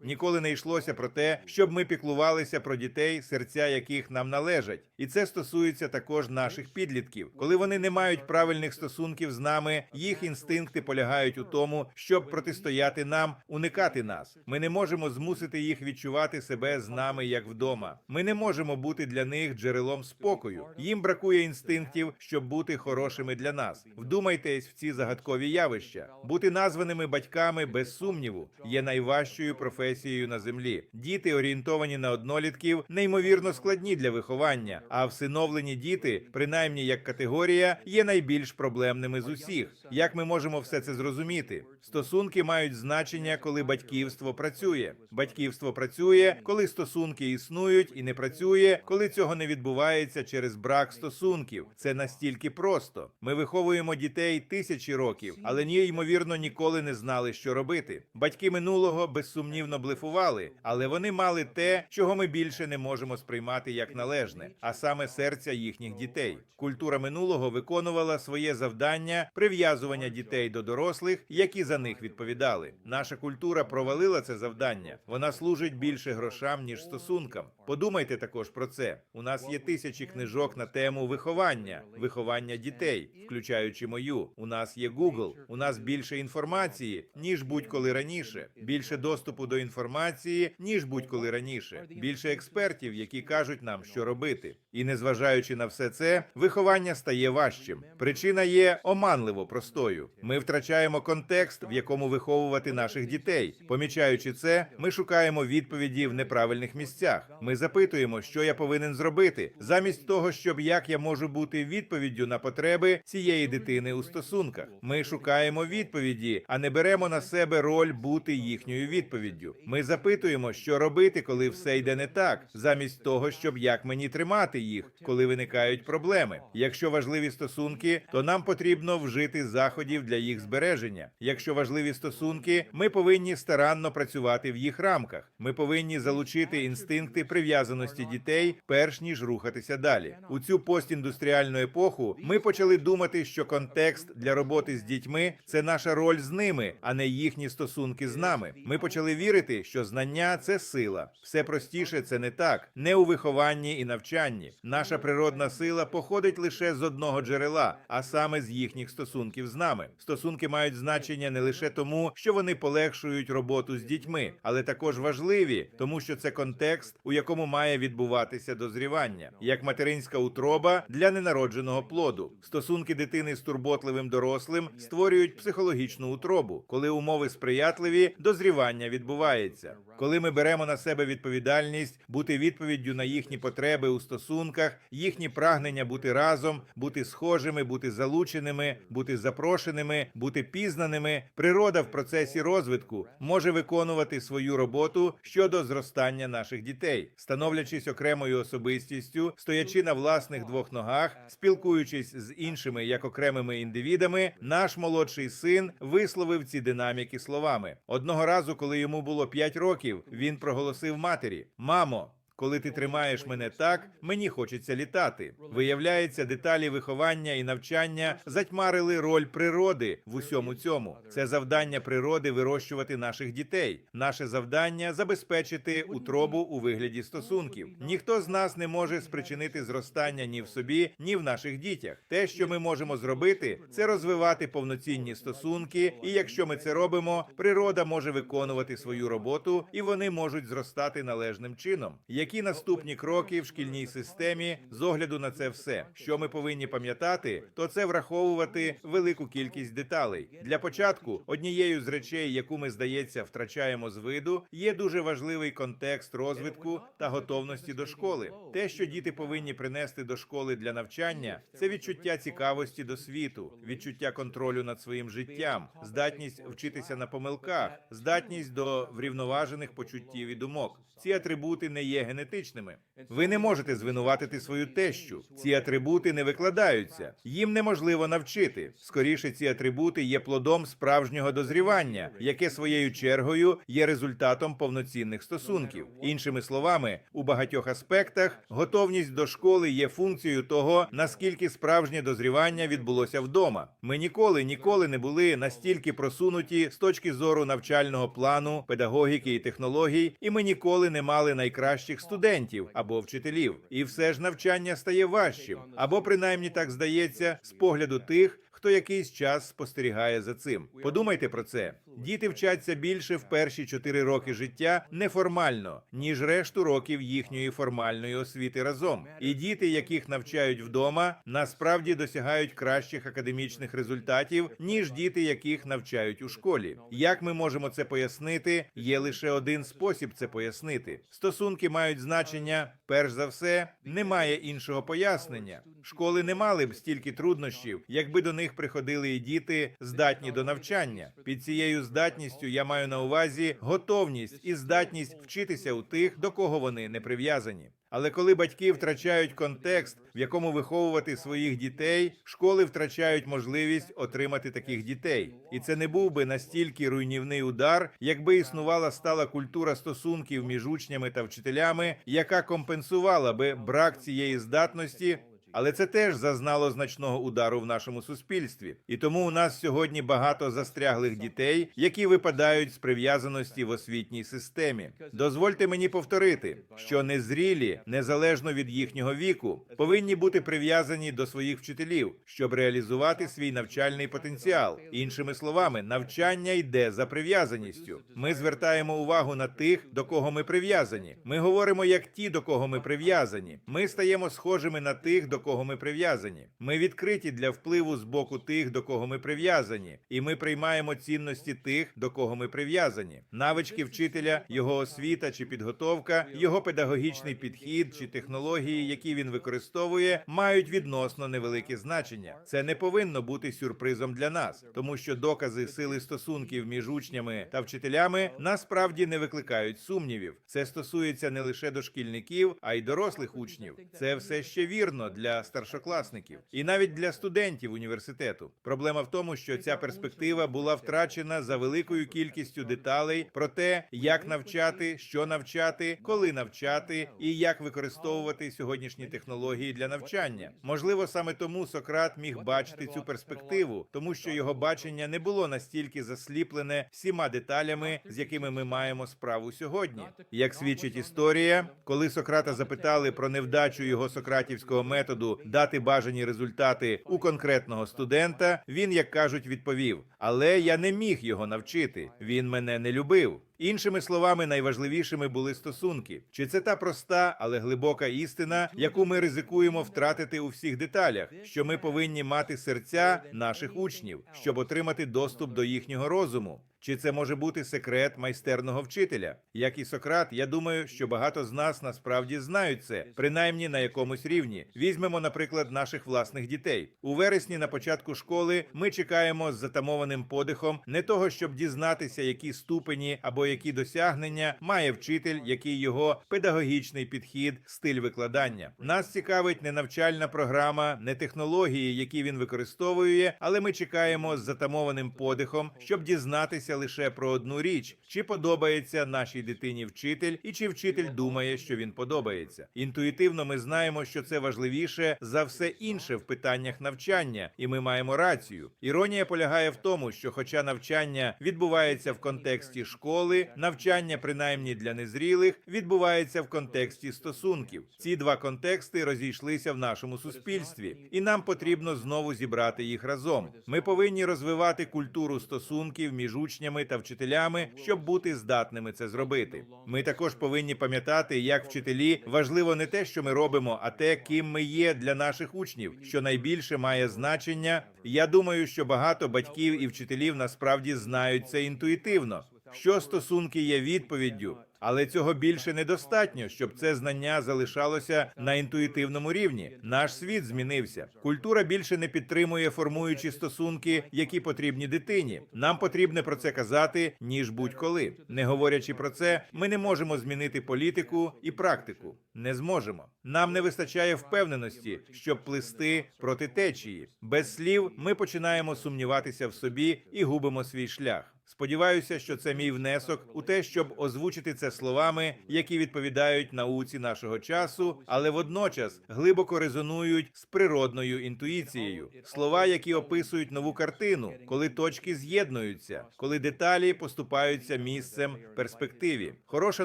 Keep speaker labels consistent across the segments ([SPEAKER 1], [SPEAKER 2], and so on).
[SPEAKER 1] Ніколи не йшлося про те, щоб ми піклувалися про дітей, серця яких нам належать, і це стосується також наших підлітків. Коли вони не мають правильних стосунків з нами, їх інстинкти полягають у тому, щоб протистояти нам, уникати нас. Ми не можемо змусити їх відчувати себе з нами як вдома. Ми не можемо бути для них джерелом спокою. Їм бракує інстинктів, щоб бути хорошими для нас. Вдумайтесь в ці загадкові явища. Бути названими батьками без сумніву є найважчою професією на землі. Діти, орієнтовані на однолітків, неймовірно складні для виховання. А всиновлені діти, принаймні як категорія, є найбільш проблемними з усіх. Як ми можемо все це зрозуміти? Стосунки мають значення, коли батьківство працює. Батьківство працює, коли стосунки існують, і не працює, коли цього не відбувається через брак стосунків. Це настільки просто. Ми виховуємо дітей тисячі років, але ні, ймовірно, ніколи не знали, що робити. Батьки минулого безсумнівно блефували, але вони мали те, чого ми більше не можемо сприймати як належне, а саме серця їхніх дітей. Культура минулого виконувала своє завдання прив'язування дітей до дорослих, які за них відповідали. Наша культура провалила це завдання. Вона служить більше грошам ніж стосункам. Подумайте також про це. У нас є тисячі книжок на тему виховання, виховання дітей, включаючи мою. У нас є Google. У нас більше інформації ніж будь-коли раніше. Більше доступу до інформації ніж будь-коли раніше. Більше експертів, які кажуть нам, що робити. І незважаючи на все це, виховання стає важчим. Причина є оманливо простою. Ми втрачаємо контекст, в якому виховувати наших дітей. Помічаючи це, ми шукаємо відповіді в неправильних місцях. Ми запитуємо, що я повинен зробити, замість того, щоб як я можу бути відповіддю на потреби цієї дитини у стосунках. Ми шукаємо відповіді, а не беремо на себе роль бути їхньою відповіддю. Ми запитуємо, що робити, коли все йде не так, замість того, щоб як мені тримати їх, коли виникають проблеми. Якщо важливі стосунки, то нам потрібно вжити заходів для їх збереження. Якщо важливі стосунки, ми повинні старанно працювати в їх рамках. Ми повинні залучити інстинкти прив'язаності дітей, перш ніж рухатися далі. У цю постіндустріальну епоху ми почали думати, що контекст для роботи з дітьми це наша роль з ними, а не їхні стосунки з нами. Ми почали вірити, що знання це сила. Все простіше це не так, не у вихованні і навчанні. Наша природна сила походить лише з одного джерела, а саме з їхніх стосунків з нами. Стосунки мають значення не лише тому, що вони полегшують роботу з дітьми, але також важливі, тому що це контекст, у якому має відбуватися дозрівання, як материнська утроба для ненародженого плоду. Стосунки дитини з турботливим дорослим створюють психологічну утробу, коли умови сприятливі, дозрівання відбувається. Коли ми беремо на себе відповідальність бути відповіддю на їхні потреби у стосунках, їхні прагнення бути разом, бути схожими, бути залученими, бути запрошеними, бути пізнаними, природа в процесі розвитку може виконувати свою роботу щодо зростання наших дітей, становлячись окремою особистістю, стоячи на власних двох ногах, спілкуючись з іншими як окремими індивідами, наш молодший син висловив ці динаміки словами. Одного разу, коли йому було 5 років, він проголосив матері: Мамо. Коли ти тримаєш мене так, мені хочеться літати. Виявляється, деталі виховання і навчання затьмарили роль природи в усьому цьому. Це завдання природи вирощувати наших дітей. Наше завдання забезпечити утробу у вигляді стосунків. Ніхто з нас не може спричинити зростання ні в собі, ні в наших дітях. Те, що ми можемо зробити, це розвивати повноцінні стосунки. І якщо ми це робимо, природа може виконувати свою роботу, і вони можуть зростати належним чином. Які наступні кроки в шкільній системі з огляду на це все, що ми повинні пам'ятати, то це враховувати велику кількість деталей. Для початку однією з речей, яку ми здається втрачаємо з виду, є дуже важливий контекст розвитку та готовності до школи. Те, що діти повинні принести до школи для навчання, це відчуття цікавості до світу, відчуття контролю над своїм життям, здатність вчитися на помилках, здатність до врівноважених почуттів і думок. Ці атрибути не є генетичними. Ви не можете звинуватити свою тещу. Ці атрибути не викладаються. Їм неможливо навчити. Скоріше, ці атрибути є плодом справжнього дозрівання, яке своєю чергою є результатом повноцінних стосунків. Іншими словами, у багатьох аспектах готовність до школи є функцією того, наскільки справжнє дозрівання відбулося вдома. Ми ніколи ніколи не були настільки просунуті з точки зору навчального плану, педагогіки і технологій, і ми ніколи не мали найкращих студентів або вчителів. І все ж навчання стає важчим, або принаймні так здається, з погляду тих. Хто якийсь час спостерігає за цим? Подумайте про це. Діти вчаться більше в перші чотири роки життя неформально, ніж решту років їхньої формальної освіти разом. І діти, яких навчають вдома, насправді досягають кращих академічних результатів, ніж діти, яких навчають у школі. Як ми можемо це пояснити? Є лише один спосіб це пояснити. Стосунки мають значення. Перш за все, немає іншого пояснення. Школи не мали б стільки труднощів, якби до них приходили і діти, здатні до навчання. Під цією здатністю я маю на увазі готовність і здатність вчитися у тих, до кого вони не прив'язані. Але коли батьки втрачають контекст, в якому виховувати своїх дітей, школи втрачають можливість отримати таких дітей. І це не був би настільки руйнівний удар, якби існувала стала культура стосунків між учнями та вчителями, яка компенсувала би брак цієї здатності. Але це теж зазнало значного удару в нашому суспільстві, і тому у нас сьогодні багато застряглих дітей, які випадають з прив'язаності в освітній системі. Дозвольте мені повторити, що незрілі, незалежно від їхнього віку, повинні бути прив'язані до своїх вчителів, щоб реалізувати свій навчальний потенціал. Іншими словами, навчання йде за прив'язаністю. Ми звертаємо увагу на тих, до кого ми прив'язані. Ми говоримо як ті, до кого ми прив'язані. Ми стаємо схожими на тих, до кого ми прив'язані. Ми відкриті для впливу з боку тих, до кого ми прив'язані, і ми приймаємо цінності тих, до кого ми прив'язані. Навички вчителя, його освіта чи підготовка, його педагогічний підхід чи технології, які він використовує, мають відносно невелике значення. Це не повинно бути сюрпризом для нас, тому що докази сили стосунків між учнями та вчителями насправді не викликають сумнівів. Це стосується не лише дошкільників, а й дорослих учнів. Це все ще вірно для старшокласників і навіть для студентів університету. Проблема в тому, що ця перспектива була втрачена за великою кількістю деталей про те, як навчати, що навчати, коли навчати і як використовувати сьогоднішні технології для навчання. Можливо, саме тому Сократ міг бачити цю перспективу, тому що його бачення не було настільки засліплене всіма деталями, з якими ми маємо справу сьогодні. Як свідчить історія, коли Сократа запитали про невдачу його сократівського методу дати бажані результати у конкретного студента, він, як кажуть, відповів: але я не міг його навчити. Він мене не любив. Іншими словами, найважливішими були стосунки. Чи це та проста, але глибока істина, яку ми ризикуємо втратити у всіх деталях, що ми повинні мати серця наших учнів, щоб отримати доступ до їхнього розуму? Чи це може бути секрет майстерного вчителя? Як і Сократ, я думаю, що багато з нас насправді знають це, принаймні на якомусь рівні. Візьмемо, наприклад, наших власних дітей. У вересні на початку школи ми чекаємо з затамованим подихом не того, щоб дізнатися, які ступені або які досягнення має вчитель, який його педагогічний підхід, стиль викладання. Нас цікавить не навчальна програма, не технології, які він використовує, але ми чекаємо з затамованим подихом, щоб дізнатися лише про одну річ: чи подобається нашій дитині вчитель, і чи вчитель думає, що він подобається. Інтуїтивно ми знаємо, що це важливіше за все інше в питаннях навчання, і ми маємо рацію. Іронія полягає в тому, що, хоча навчання відбувається в контексті школи, навчання, принаймні для незрілих, відбувається в контексті стосунків. Ці два контексти розійшлися в нашому суспільстві, і нам потрібно знову зібрати їх разом. Ми повинні розвивати культуру стосунків між учнями та вчителями, щоб бути здатними це зробити. Ми також повинні пам'ятати, як вчителі важливо не те, що ми робимо, а те, ким ми є для наших учнів, що найбільше має значення. Я думаю, що багато батьків і вчителів насправді знають це інтуїтивно. Що стосунки є відповіддю. Але цього більше недостатньо, щоб це знання залишалося на інтуїтивному рівні. Наш світ змінився. Культура більше не підтримує формуючі стосунки, які потрібні дитині. Нам потрібне про це казати ніж будь-коли. Не говорячи про це, ми не можемо змінити політику і практику. Не зможемо. Нам не вистачає впевненості, щоб плисти проти течії. Без слів ми починаємо сумніватися в собі і губимо свій шлях. Сподіваюся, що це мій внесок у те, щоб озвучити це словами, які відповідають науці нашого часу, але водночас глибоко резонують з природною інтуїцією. Слова, які описують нову картину, коли точки з'єднуються, коли деталі поступаються місцем перспективі. Хороша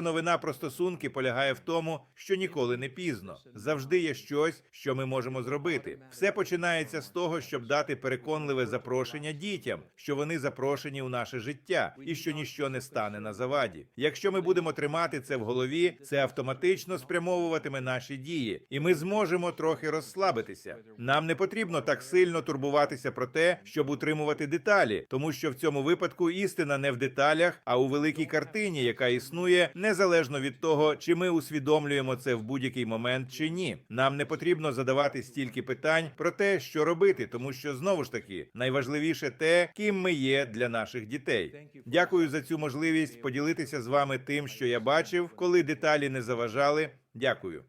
[SPEAKER 1] новина про стосунки полягає в тому, що ніколи не пізно. Завжди є щось, що ми можемо зробити. Все починається з того, щоб дати переконливе запрошення дітям, що вони запрошені у наше життя, і що ніщо не стане на заваді. Якщо ми будемо тримати це в голові, це автоматично спрямовуватиме наші дії, і ми зможемо трохи розслабитися. Нам не потрібно так сильно турбуватися про те, щоб утримувати деталі, тому що в цьому випадку істина не в деталях, а у великій картині, яка існує незалежно від того, чи ми усвідомлюємо це в будь-який момент чи ні. Нам не потрібно задавати стільки питань про те, що робити, тому що знову ж таки найважливіше те, ким ми є для наших дітей. Дякую за цю можливість поділитися з вами тим, що я бачив, коли деталі не заважали. Дякую.